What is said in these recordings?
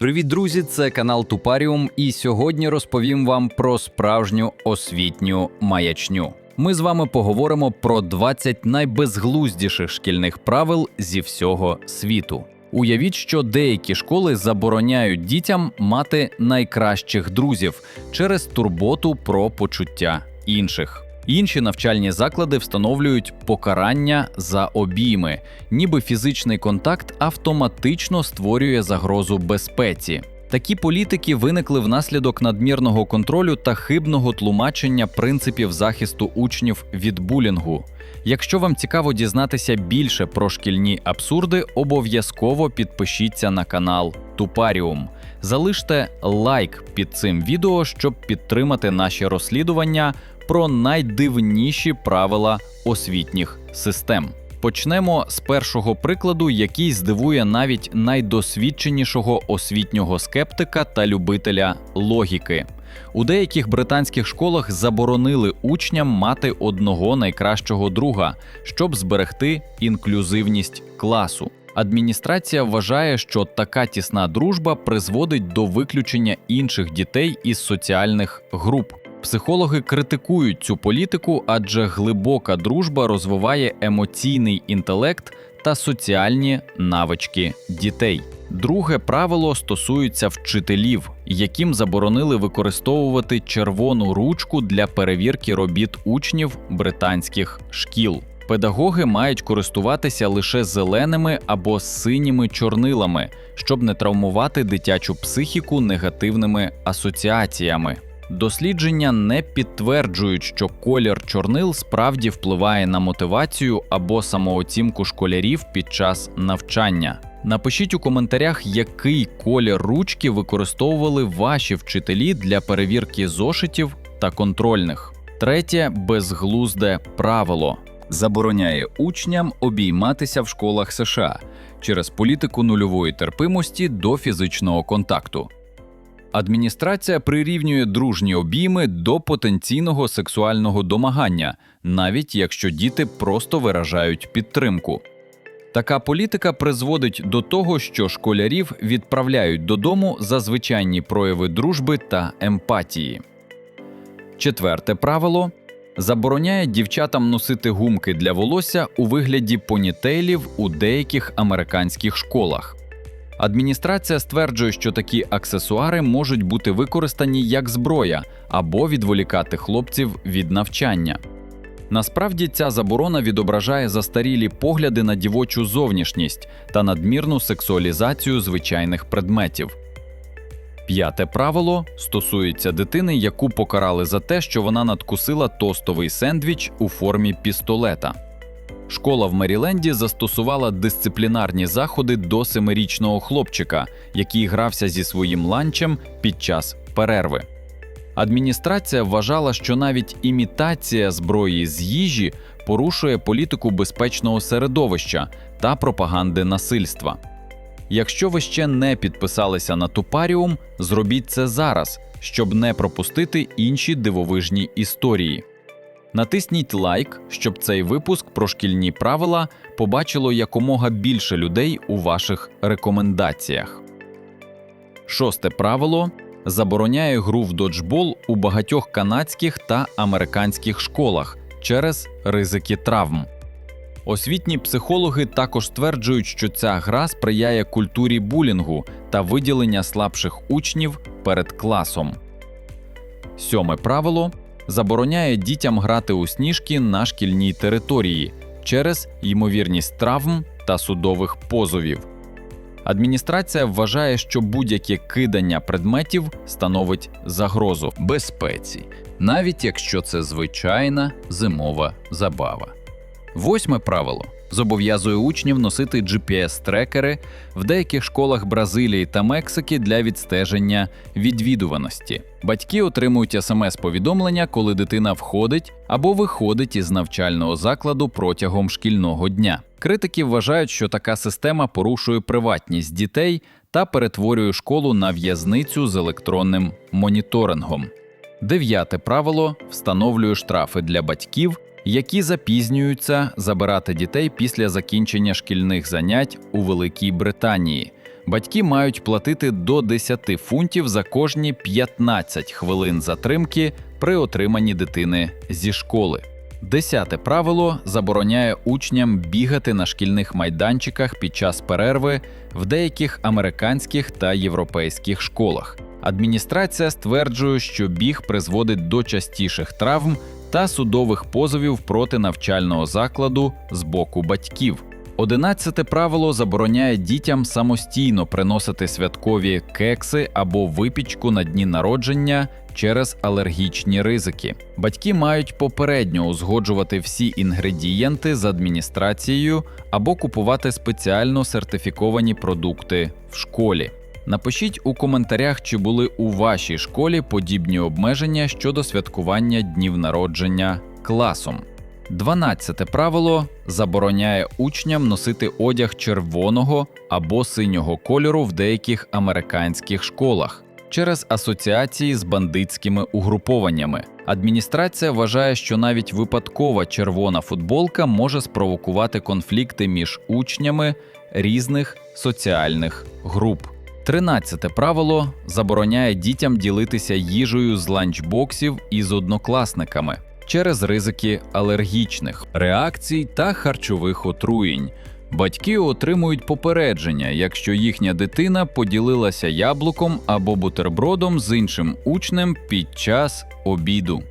Привіт, друзі! Це канал Тупаріум, і сьогодні розповім вам про справжню освітню маячню. Ми з вами поговоримо про 20 найбезглуздіших шкільних правил зі всього світу. Уявіть, що деякі школи забороняють дітям мати найкращих друзів через турботу про почуття інших. Інші навчальні заклади встановлюють покарання за обійми, ніби фізичний контакт автоматично створює загрозу безпеці. Такі політики виникли внаслідок надмірного контролю та хибного тлумачення принципів захисту учнів від булінгу. Якщо вам цікаво дізнатися більше про шкільні абсурди, обов'язково підпишіться на канал Тупаріум. Залиште лайк під цим відео, щоб підтримати наші розслідування про найдивніші правила освітніх систем. Почнемо з першого прикладу, який здивує навіть найдосвідченішого освітнього скептика та любителя логіки. У деяких британських школах заборонили учням мати одного найкращого друга, щоб зберегти інклюзивність класу. Адміністрація вважає, що така тісна дружба призводить до виключення інших дітей із соціальних груп. Психологи критикують цю політику, адже глибока дружба розвиває емоційний інтелект та соціальні навички дітей. Друге правило стосується вчителів, яким заборонили використовувати червону ручку для перевірки робіт учнів британських шкіл. Педагоги мають користуватися лише зеленими або синіми чорнилами, щоб не травмувати дитячу психіку негативними асоціаціями. Дослідження не підтверджують, що колір чорнил справді впливає на мотивацію або самооцінку школярів під час навчання. Напишіть у коментарях, який колір ручки використовували ваші вчителі для перевірки зошитів та контрольних. Третє безглузде правило забороняє учням обійматися в школах США через політику нульової терпимості до фізичного контакту. Адміністрація прирівнює дружні обійми до потенційного сексуального домагання, навіть якщо діти просто виражають підтримку. Така політика призводить до того, що школярів відправляють додому за звичайні прояви дружби та емпатії. Четверте правило забороняє дівчатам носити гумки для волосся у вигляді понітейлів у деяких американських школах. Адміністрація стверджує, що такі аксесуари можуть бути використані як зброя або відволікати хлопців від навчання. Насправді ця заборона відображає застарілі погляди на дівочу зовнішність та надмірну сексуалізацію звичайних предметів. П'яте правило стосується дитини, яку покарали за те, що вона надкусила тостовий сендвіч у формі пістолета. Школа в Меріленді застосувала дисциплінарні заходи до семирічного хлопчика, який грався зі своїм ланчем під час перерви. Адміністрація вважала, що навіть імітація зброї з їжі порушує політику безпечного середовища та пропаганди насильства. Якщо ви ще не підписалися на Тупаріум, зробіть це зараз, щоб не пропустити інші дивовижні історії. Натисніть лайк, щоб цей випуск про шкільні правила побачило якомога більше людей у ваших рекомендаціях. Шосте правило забороняє гру в доджбол у багатьох канадських та американських школах через ризики травм. Освітні психологи також стверджують, що ця гра сприяє культурі булінгу та виділення слабших учнів перед класом. Сьоме правило забороняє дітям грати у сніжки на шкільній території через ймовірність травм та судових позовів. Адміністрація вважає, що будь-яке кидання предметів становить загрозу безпеці, навіть якщо це звичайна зимова забава. Восьме правило зобов'язує учнів носити GPS-трекери в деяких школах Бразилії та Мексики для відстеження відвідуваності. Батьки отримують смс-повідомлення, коли дитина входить або виходить із навчального закладу протягом шкільного дня. Критики вважають, що така система порушує приватність дітей та перетворює школу на в'язницю з електронним моніторингом. Дев'яте правило встановлює штрафи для батьків, які запізнюються забирати дітей після закінчення шкільних занять у Великій Британії. Батьки мають платити до 10 фунтів за кожні 15 хвилин затримки при отриманні дитини зі школи. Десяте правило забороняє учням бігати на шкільних майданчиках під час перерви в деяких американських та європейських школах. Адміністрація стверджує, що біг призводить до частіших травм та судових позовів проти навчального закладу з боку батьків. Одинадцяте правило забороняє дітям самостійно приносити святкові кекси або випічку на дні народження через алергічні ризики. Батьки мають попередньо узгоджувати всі інгредієнти з адміністрацією або купувати спеціально сертифіковані продукти в школі. Напишіть у коментарях, чи були у вашій школі подібні обмеження щодо святкування днів народження класом. Дванадцяте правило забороняє учням носити одяг червоного або синього кольору в деяких американських школах через асоціації з бандитськими угрупованнями. Адміністрація вважає, що навіть випадкова червона футболка може спровокувати конфлікти між учнями різних соціальних груп. Тринадцяте правило забороняє дітям ділитися їжею з ланчбоксів із однокласниками через ризики алергічних реакцій та харчових отруєнь. Батьки отримують попередження, якщо їхня дитина поділилася яблуком або бутербродом з іншим учнем під час обіду.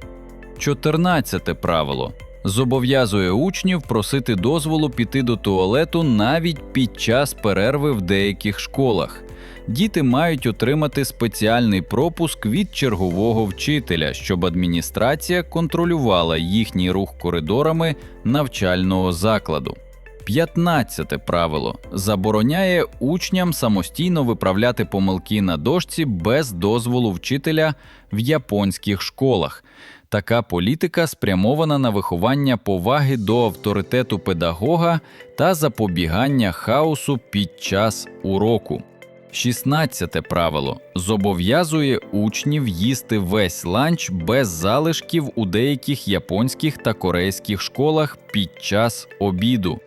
14 правило зобов'язує учнів просити дозволу піти до туалету навіть під час перерви в деяких школах. Діти мають отримати спеціальний пропуск від чергового вчителя, щоб адміністрація контролювала їхній рух коридорами навчального закладу. 15 правило забороняє учням самостійно виправляти помилки на дошці без дозволу вчителя в японських школах. Така політика спрямована на виховання поваги до авторитету педагога та запобігання хаосу під час уроку. 16 правило зобов'язує учнів їсти весь ланч без залишків у деяких японських та корейських школах під час обіду.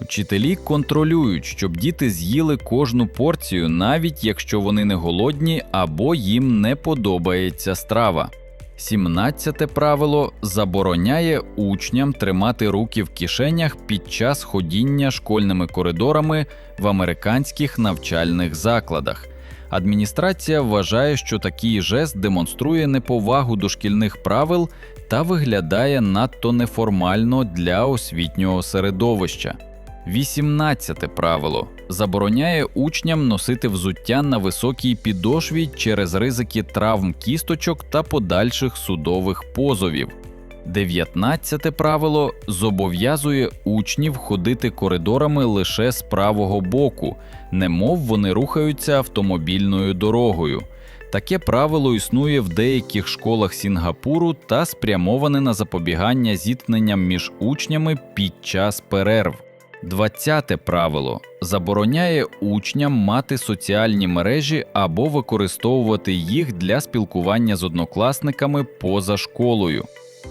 Вчителі контролюють, щоб діти з'їли кожну порцію, навіть якщо вони не голодні або їм не подобається страва. 17 правило забороняє учням тримати руки в кишенях під час ходіння школьними коридорами в американських навчальних закладах. Адміністрація вважає, що такий жест демонструє неповагу до шкільних правил та виглядає надто неформально для освітнього середовища. 18 правило забороняє учням носити взуття на високій підошві через ризики травм кісточок та подальших судових позовів. 19 правило зобов'язує учнів ходити коридорами лише з правого боку, немов вони рухаються автомобільною дорогою. Таке правило існує в деяких школах Сінгапуру та спрямоване на запобігання зіткненням між учнями під час перерв. Двадцяте правило забороняє учням мати соціальні мережі або використовувати їх для спілкування з однокласниками поза школою.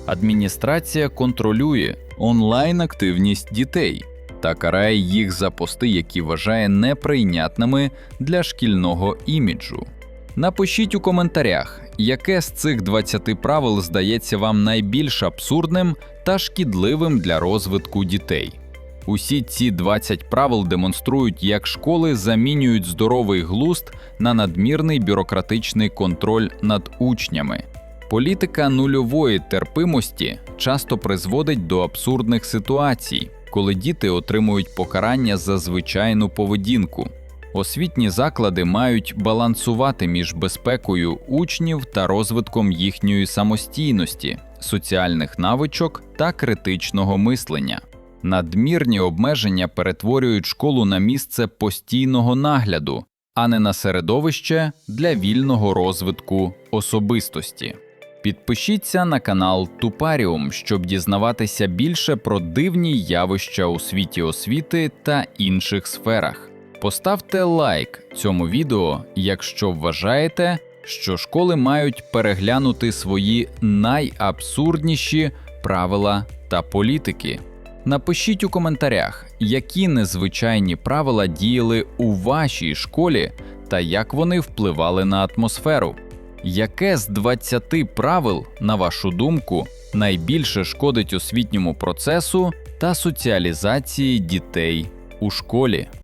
Адміністрація контролює онлайн активність дітей та карає їх за пости, які вважає неприйнятними для шкільного іміджу. Напишіть у коментарях, яке з цих 20 правил здається вам найбільш абсурдним та шкідливим для розвитку дітей. Усі ці 20 правил демонструють, як школи замінюють здоровий глузд на надмірний бюрократичний контроль над учнями. Політика нульової терпимості часто призводить до абсурдних ситуацій, коли діти отримують покарання за звичайну поведінку. Освітні заклади мають балансувати між безпекою учнів та розвитком їхньої самостійності, соціальних навичок та критичного мислення. Надмірні обмеження перетворюють школу на місце постійного нагляду, а не на середовище для вільного розвитку особистості. Підпишіться на канал Тупаріум, щоб дізнаватися більше про дивні явища у світі освіти та інших сферах. Поставте лайк цьому відео, якщо вважаєте, що школи мають переглянути свої найабсурдніші правила та політики. Напишіть у коментарях, які незвичайні правила діяли у вашій школі та як вони впливали на атмосферу. Яке з 20 правил, на вашу думку, найбільше шкодить освітньому процесу та соціалізації дітей у школі?